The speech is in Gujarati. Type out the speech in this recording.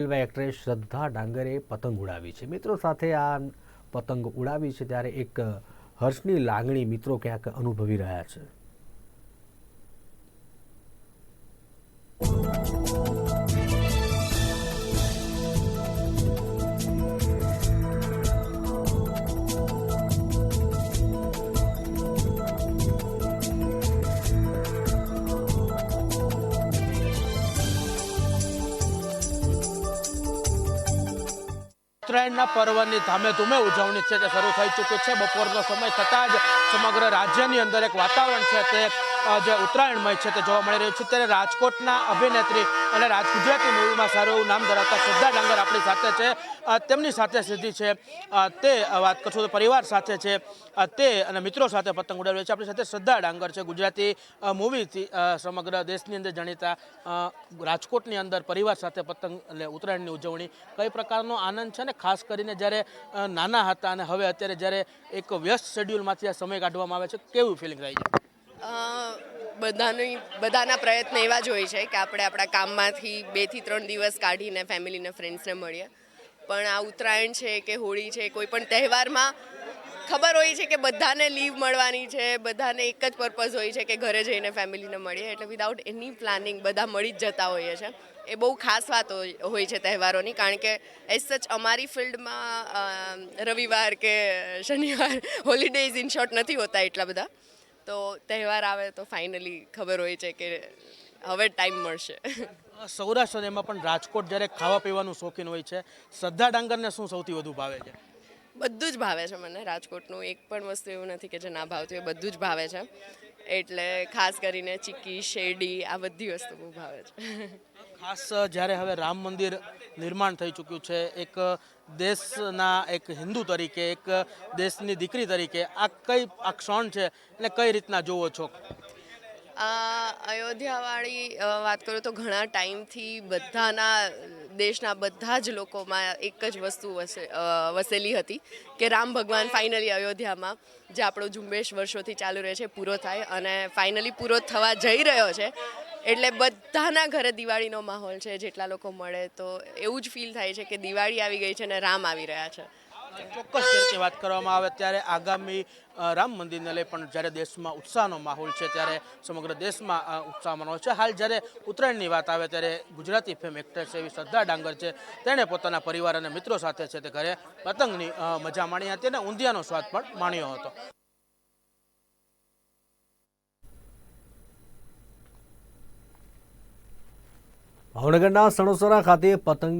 એક્ટ્રેસ શ્રદ્ધા ડાંગરે પતંગ ઉડાવી છે. મિત્રો સાથે આ પતંગ ઉડાવી છે ત્યારે એક હર્ષની લાગણી મિત્રો ક્યાંક અનુભવી રહ્યા છે. ઉત્તરાયણના પર્વની ધામે ધૂમે ઉજવણી છે તે શરૂ થઈ ચૂકી છે. બપોરનો સમય થતાં જ સમગ્ર રાજ્યની અંદર એક વાતાવરણ છે, તે જે ઉત્તરાયણમય છે તે જોવા મળી રહ્યું છે. ત્યારે રાજકોટના અભિનેત્રી અને રાજ ગુજરાતી મૂવીમાં સારું એવું નામ ધરાવતા શ્રદ્ધા ડાંગર આપણી સાથે છે. તેમની સાથે સીધી છે. તે વાત કરશું તો પરિવાર સાથે છે. તે અને મિત્રો સાથે પતંગ ઉડાવ્યો છે. આપણી સાથે શ્રદ્ધા ડાંગર છે. ગુજરાતી મૂવીથી સમગ્ર દેશની અંદર જાણીતા રાજકોટની અંદર પરિવાર સાથે પતંગ એટલે ઉત્તરાયણની ઉજવણી કઈ પ્રકારનો આનંદ છે? ને ખાસ કરીને જ્યારે નાના હતા અને હવે અત્યારે જ્યારે એક વ્યસ્ત શેડ્યુલમાંથી આ સમય કાઢવામાં આવે છે, કેવું ફિલિંગ થાય છે? બધાની, બધાના પ્રયત્ન એવા જ હોય છે કે આપણે આપણા કામમાંથી બેથી ત્રણ દિવસ કાઢીને ફેમિલીને ફ્રેન્ડ્સને મળીએ. પણ આ ઉત્તરાયણ છે કે હોળી છે, કોઈ પણ તહેવારમાં ખબર હોય છે કે બધાને લીવ મળવાની છે, બધાને એક જ પર્પઝ હોય છે કે ઘરે જઈને ફેમિલીને મળીએ. એટલે વિદાઉટ એની પ્લાનિંગ બધા મળી જ જતા હોઈએ છે. એ બહુ ખાસ વાત હોય હોય છે તહેવારોની, કારણ કે એઝ સચ અમારી ફિલ્ડમાં રવિવાર કે શનિવાર હોલિડેઝ ઇન શોર્ટ નથી હોતા એટલા બધા. તો તહેવાર આવે તો ફાઇનલી ખબર હોય છે કે હવે ટાઈમ મળશે. સૌરાષ્ટ્ર એમાં પણ રાજકોટ જ્યારે ખાવા પીવાનું શોખીન હોય છે શ્રદ્ધા ડાંગરને શું સૌથી વધુ ભાવે છે? બધું જ ભાવે છે મને રાજકોટનું. એક પણ વસ્તુ એવું નથી કે જે ના ભાવતું એ બધું જ ભાવે છે. એટલે ખાસ કરીને ચીક્કી શેરડી આ બધી વસ્તુ બહુ ભાવે છે. ખાસ જ્યારે હવે રામ મંદિર નિર્માણ થઈ ચૂક્યું છે. એક દેશના એક હિન્દુ તરીકે, એક દેશની દીકરી તરીકે આ કઈ, આ ક્ષણ છે અને કઈ રીતના જોવો છો? અયોધ્યાવાળી વાત કરું તો ઘણા ટાઈમથી બધાના, દેશના બધા જ લોકોમાં એક જ વસ્તુ વસે વસેલી હતી કે રામ ભગવાન ફાઇનલી અયોધ્યામાં, જે આપણો ઝુંબેશ વર્ષોથી ચાલુ રહે છે, પૂરો થાય અને ફાઇનલી પૂરો થવા જઈ રહ્યો છે. એટલે બધાના ઘરે દિવાળીનો માહોલ છે, જેટલા લોકો મળે તો એવું જ ફીલ થાય છે કે દિવાળી આવી ગઈ છે અને રામ આવી રહ્યા છે. ચોક્કસ ચર્ચે વાત કરવામાં આવે ત્યારે આગામી રામ મંદિરને લઈ પણ જ્યારે દેશમાં ઉત્સાહનો માહોલ છે, ત્યારે સમગ્ર દેશમાં ઉત્સાહ માનો છે. હાલ જ્યારે ઉત્તરાયણની વાત આવે ત્યારે ગુજરાતી ફિલ્મ એક્ટ્રેસ એવી શ્રદ્ધા ડાંગર છે. તેણે પોતાના પરિવાર અને મિત્રો સાથે છે તે ઘરે પતંગની મજા માણી હતી અને ઊંધિયાનો સ્વાદ પણ માણ્યો હતો. ભાવનગરના સણોસરા ખાતે પતંગની